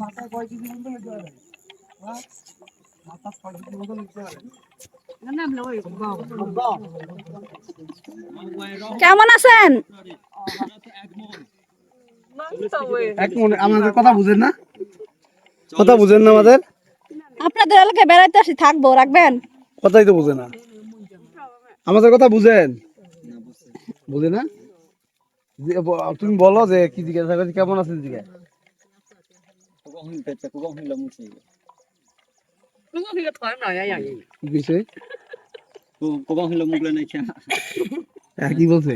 মাথায় কয় কেজি মতো নিতে পারে মাথা ছয় কেজি মতো নিতে পারে কেমন আছেন? এক মনে আমাদের কথা বুঝেন না? কথা বুঝেন না আমাদের? আপনাদের এলাকায় বেড়াইতে আসি থাকব রাখবেন? কথাই তো বুঝে না। আমাদের কথা বুঝেন। বুঝে না? তুমি বলো যে কি জিজ্ঞাসা করছি কেমন আছেন জিজ্ঞাসা কি বিষয় হ্যাঁ কি বলছে?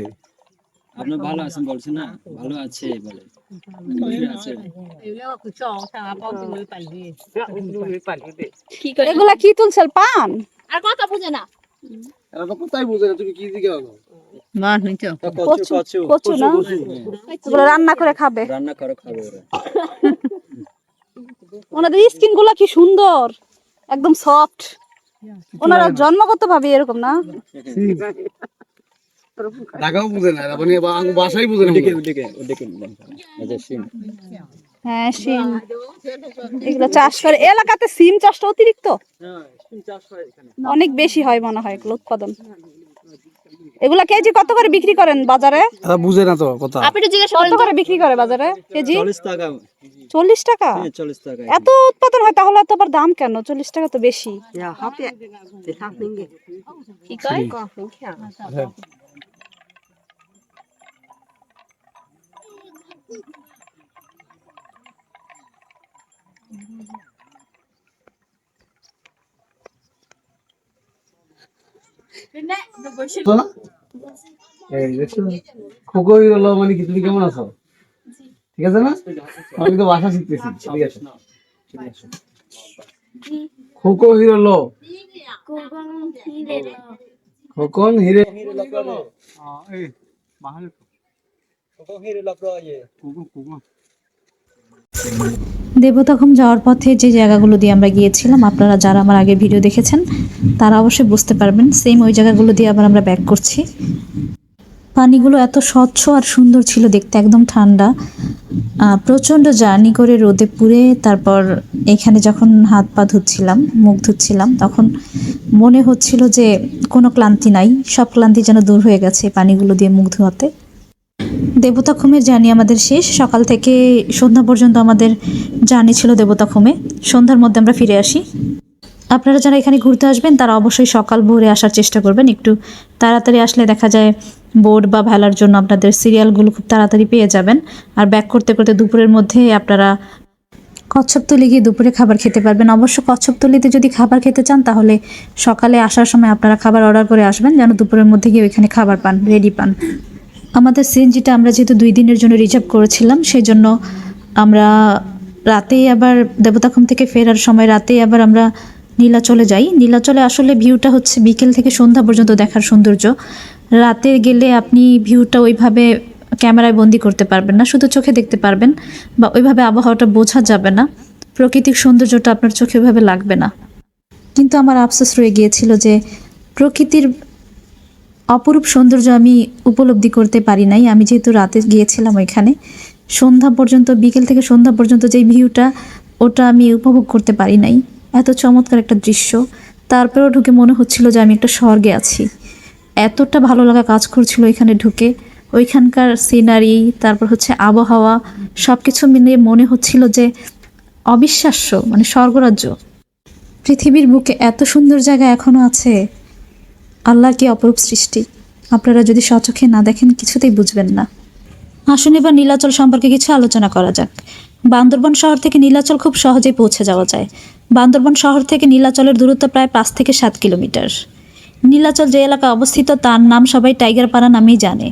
আপনার ভালো আছেন বলছে না? ভালো আছে বলে। এগুলা কি তুলছেন পান? আর কথা বুঝে না। এরা তো কোথায় বুঝে না তুমি কি জিজ্ঞাসা কচু কচু কচু না? এগুলো রান্না করে খাবে। রান্না করে খাবে ওরা। ওনাদের স্কিনগুলা কি সুন্দর একদম সফট। ওনারা জন্মগত ভাবে এরকম না? ঢাকাও বুঝে না মানে বাসাই বুঝে না ওদিকে ওদিকে আচ্ছা হ্যাঁ। সিম। এগুলো চাষ করে এলাকাতে সিম চাষটা অতিরিক্ত? অনেক বেশি হয় মনে হয় এগুলো উৎপাদন। এগুলা কেজি কত করে বিক্রি করেন বাজারে? বুঝে না তো কথা। আপনি জিজ্ঞেস কত করে বিক্রি করে বাজারে? কেজি? চল্লিশ টাকা। চল্লিশ টাকা? হ্যাঁ চল্লিশ টাকা। এত উৎপাদন হয় তাহলে এত আবার দাম কেন? চল্লিশ টাকা তো বেশি। কি কয় তো না? এই দেখছ খোকই হলো মানে কি? তুমি কেমন আছো? ঠিক আছে না? আমি তো ভাষা শিখতেছি ঠিক আছে? খোকো হিরো। খোকন হিরে। দেবতাখুম যাওয়ার পথে যে জায়গাগুলো দিয়ে আমরা গিয়েছিলাম আপনারা যারা আমার আগে ভিডিও দেখেছেন তারা অবশ্যই বুঝতে পারবেন সেম ওই জায়গাগুলো দিয়ে আবার আমরা ব্যাক করছি। পানিগুলো এত স্বচ্ছ আর সুন্দর ছিল দেখতে একদম ঠান্ডা। আহ, প্রচণ্ড জার্নি করে রোদে পুড়ে তারপর এখানে যখন হাত পা ধুচ্ছিলাম মুখ ধুচ্ছিলাম তখন মনে হচ্ছিল যে কোনো ক্লান্তি নাই সব ক্লান্তি যেন দূর হয়ে গেছে পানিগুলো দিয়ে মুখ ধোয়াতে। দেবতাখুমের জার্নি আমাদের শেষ। সকাল থেকে সন্ধ্যা পর্যন্ত আমাদের জার্নি ছিল দেবতাখুমে সন্ধ্যার মধ্যে আমরা ফিরে আসি। আপনারা যারা এখানে ঘুরতে আসবেন, তারা অবশ্যই সকাল ভোরে আসার চেষ্টা করবেন। একটু তাড়াতাড়ি আসলে দেখা যায় বোর্ড বা ভেলার জন্য আপনাদের সিরিয়ালগুলো খুব তাড়াতাড়ি পেয়ে যাবেন। আর ব্যাক করতে করতে দুপুরের মধ্যে আপনারা কচ্ছপতলি গিয়ে দুপুরে খাবার খেতে পারবেন। অবশ্য কচ্ছপতলিতে যদি খাবার খেতে চান, তাহলে সকালে আসার সময় আপনারা খাবার অর্ডার করে আসবেন, যেন দুপুরের মধ্যে গিয়ে ওইখানে খাবার পান, রেডি পান। আমাদের সিএনজিটা আমরা যেহেতু দুই দিনের জন্য রিজার্ভ করেছিলাম সেই জন্য আমরা রাতেই আবার দেবতাখুম থেকে ফেরার সময় রাতেই আবার আমরা নীলাচলে যাই। নীলাচলে আসলে ভিউটা হচ্ছে বিকেল থেকে সন্ধ্যা পর্যন্ত দেখার সৌন্দর্য। রাতে গেলে আপনি ভিউটা ওইভাবে ক্যামেরায় বন্দি করতে পারবেন না, শুধু চোখে দেখতে পারবেন বা ওইভাবে আবহাওয়াটা বোঝা যাবে না। প্রাকৃতিক সৌন্দর্যটা আপনার চোখে ওইভাবে লাগবে না। কিন্তু আমার আফসোস রয়ে গিয়েছিল যে প্রকৃতির অপরূপ সৌন্দর্য আমি উপলব্ধি করতে পারি নাই। আমি যেহেতু রাতে গিয়েছিলাম ওইখানে, সন্ধ্যা পর্যন্ত, বিকেল থেকে সন্ধ্যা পর্যন্ত যেই ভিউটা, ওটা আমি উপভোগ করতে পারি নাই। এত চমৎকার একটা দৃশ্য। তারপরেও ঢুকে মনে হচ্ছিল যে আমি একটা স্বর্গে আছি। এতটা ভালো লাগা কাজ করছিল ওইখানে ঢুকে। ওইখানকার সিনারি তারপর হচ্ছে আবহাওয়া সব কিছু মিলিয়ে মনে হচ্ছিল যে অবিশ্বাস্য মানে স্বর্গরাজ্য। পৃথিবীর বুকে এত সুন্দর জায়গা এখনও আছে। আল্লাহর কি অপরূপ সৃষ্টি? আপনারা যদি সচোখে না দেখেন, কিছুতেই বুঝবেন না। আসুন এবার নীলাচল সম্পর্কে কিছু আলোচনা করা যাক। বান্দরবন শহর থেকে নীলাচল খুব সহজেই পৌঁছে যাওয়া যায়। বান্দরবন শহর থেকে নীলাচলের দূরত্ব প্রায় পাঁচ থেকে সাত কিলোমিটার। নীলাচল যে এলাকা অবস্থিত, তার নাম সবাই টাইগার পাড়া নামেই জানে।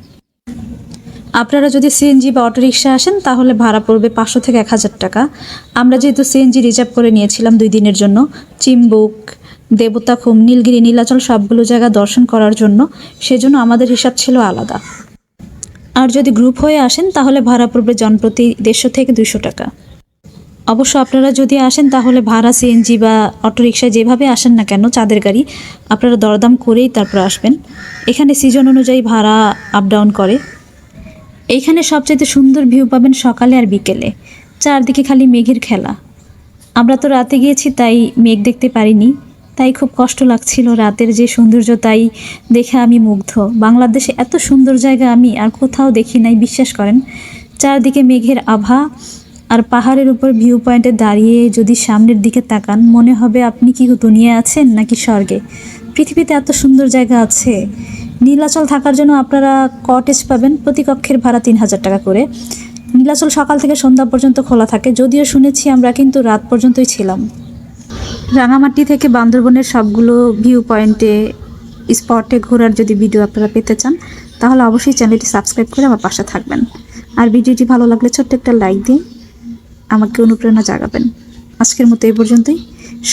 আপনারা যদি সিএনজি বা অটোরিকশা আসেন, তাহলে ভাড়া পড়বে পাঁচশো থেকে এক হাজার টাকা। আমরা যেহেতু সিএনজি রিজার্ভ করে নিয়েছিলাম দুই দিনের জন্য, চিম্বুক দেবতাখুম নীলগিরি নীলাচল সবগুলো জায়গা দর্শন করার জন্য সেজন্য আমাদের হিসাব ছিল আলাদা। আর যদি গ্রুপ হয়ে আসেন তাহলে ভাড়া পড়বে জনপ্রতি দেড়শো থেকে দুশো টাকা। অবশ্য আপনারা যদি আসেন তাহলে ভাড়া সিএনজি বা অটোরিকশায় যেভাবে আসেন না কেন, চাঁদের গাড়ি, আপনারা দরদাম করেই তারপর আসবেন। এখানে সিজন অনুযায়ী ভাড়া আপ ডাউন করে। এইখানে সবচাইতে সুন্দর ভিউ পাবেন সকালে আর বিকেলে। চারদিকে খালি মেঘের খেলা। আমরা তো রাতে গিয়েছি, তাই মেঘ দেখতে পারিনি। তাই খুব কষ্ট লাগছিল রাতের যে সৌন্দর্য তাই দেখে আমি মুগ্ধ। বাংলাদেশে এত সুন্দর জায়গা আমি আর কোথাও দেখি নাই, বিশ্বাস করেন। চারদিকে মেঘের আভা আর পাহাড়ের উপর ভিউ পয়েন্টে দাঁড়িয়ে যদি সামনের দিকে তাকান, মনে হবে আপনি কি দুনিয়া আছেন নাকি স্বর্গে? পৃথিবীতে এত সুন্দর জায়গা আছে। নীলাচল থাকার জন্য আপনারা কটেজ পাবেন প্রতি কক্ষের ভাড়া তিন হাজার টাকা করে। নীলাচল সকাল থেকে সন্ধ্যা পর্যন্ত খোলা থাকে, যদিও শুনেছি আমরা কিন্তু রাত পর্যন্তই ছিলাম। রাঙামাটি থেকে বান্দরবনের সবগুলো ভিউ পয়েন্টে স্পটে ঘোরার যদি ভিডিও আপনারা পেতে চান, তাহলে অবশ্যই চ্যানেলটি সাবস্ক্রাইব করে আমার পাশে থাকবেন। আর ভিডিওটি ভালো লাগলে ছোট্ট একটা লাইক দিয়ে আমাকে অনুপ্রেরণা জাগাবেন। আজকের মতো এই পর্যন্তই।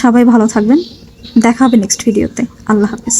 সবাই ভালো থাকবেন। দেখা হবে নেক্সট ভিডিওতে আল্লাহ হাফিজ।